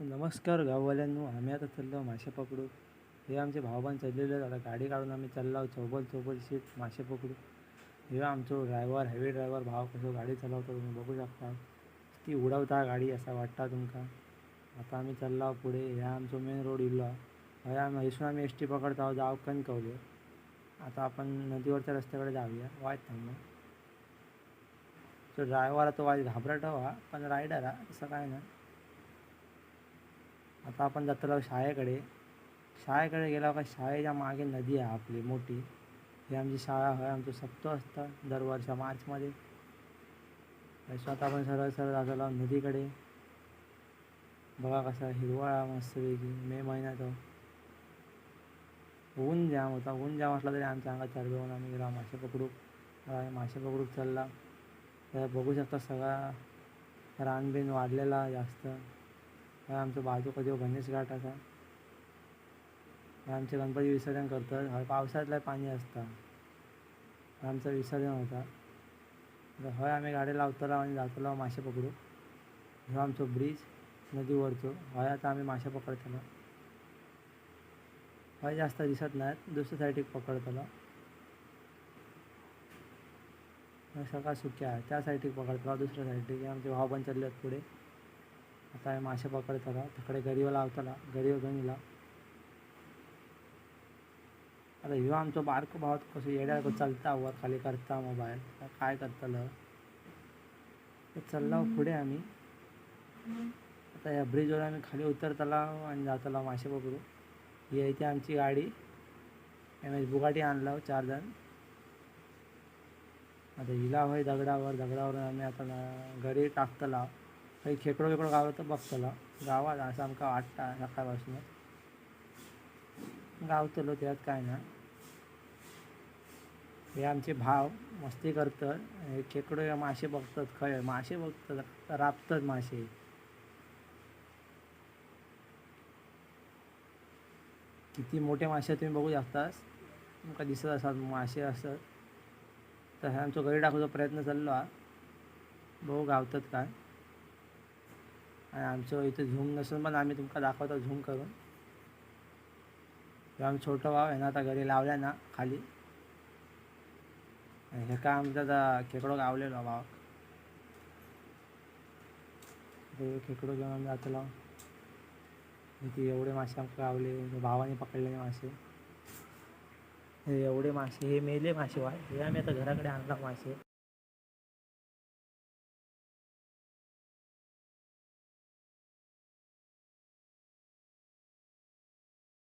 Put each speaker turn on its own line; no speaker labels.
नमस्कार गाववाल्यांनो आम्ही आता चाललो मासे पकडू. हे आमचे भावबान चाललेले आता गाडी काढून आम्ही चाललो चौबल चौबल शीट मासे पकडू. हे आमचो ड्रायव्हर हेवी ड्रायव्हर भाव कसो गाडी चालवतो तुम्ही बघू शकता. ती उडवता गाडी असा वाटता तुमका. आता आम्ही चाललो पुढे. ह्या आमचो मेन रोड इल्लो हय आम्ही हयसून आम्ही एस टी पकडतो आहोत जाव कणकवले. आता आपण नदीवरच्या रस्त्याकडे जाऊया. वाट थांबा. तो ड्रायव्हर तो वाज घाबरट हवा पण रायडर हा तसं काय ना आता आपण जातो शाळेकडे. शाळेकडे गेला का शाळेच्या मागे नदी आहे आपली मोठी. ही आमची शाळा आहे आमचं सप्तो असतं दरवर्षा मार्चमध्ये. तसं आता आपण सरळ सरळ जातलो नदीकडे. बघा कसा हिरवळा मस्तपैकी मे महिन्यात. ऊन जाम होता ऊन जाम असला तरी आमच्या अंगात चरबी आम्ही गेला मासे पकडू मासे पकडूक चालला. तर बघू शकता सगळा रानबीन वाढलेला जास्त. हे आमचो बाजू कधी गणेश घाट असा आमचे गणपती विसर्जन करतात. हय पावसातलं पाणी असतं. आमचं विसर्जन होता. तर हय आम्ही गाडी लावतलो आणि जातलो मासे पकडू हो आमचो ब्रिज नदीवरचो हय आता आम्ही मासे पकडतलो. हय जास्त दिसत नाहीत. दुसऱ्या सायडीक पकडतलो. सकाळ सुक्या आहे. त्या सायडीक पकडतलो. दुसऱ्या सायडीक आमचे भाव पण चालले आहेत पुढे. आता हे मासे पकडतला तिकडे गरीव लावतला गरीव घेऊन आता ह्यो आमचो बारको भाव कसो येड्या चलता वर खाली करता मोबाईल. काय करतलं? तर चालला पुढे आम्ही. आता या ब्रिजवर आम्ही खाली उतरतला आणि जातला मासे पकडू ही ती आमची गाडी. एम एस बुगाटी आणला हो चार जण. आता हिला होय दगडावर दगडावरून आम्ही आता घरी टाकतला. काही खेकडो वेकडो गावलं तर बघतलो गावात असं आमकां वाटता सकाळपासून. गावतलो त्यात काय ना. हे आमचे भाव मस्ती करतात. हे खेकडो हे मासे बघतात खय मासे बघतात राबतात मासे. किती मोठे मासे तुम्ही बघू शकता तुमका दिसत असतात मासे असतात. तर हे आमचो घरी टाकूचा प्रयत्न चाललो. हा भाऊ गावतात काय? आणि आमचं इथे झूम नसून पण आम्ही तुमका दाखवतो झूम करून. किंवा आम्ही छोटं भाव आहे ना आता घरी लावल्या ना खाली. आणि हे काय आमचा आता खेकडो गावलेलो भाव ते खेकडो घेऊन आम्ही जातलो. इथे एवढे मासे आमका गावले भावाने पकडलेले मासे. हे एवढे मासे हे मेले मासे वाय हे आम्ही आता घराकडे आणला मासे.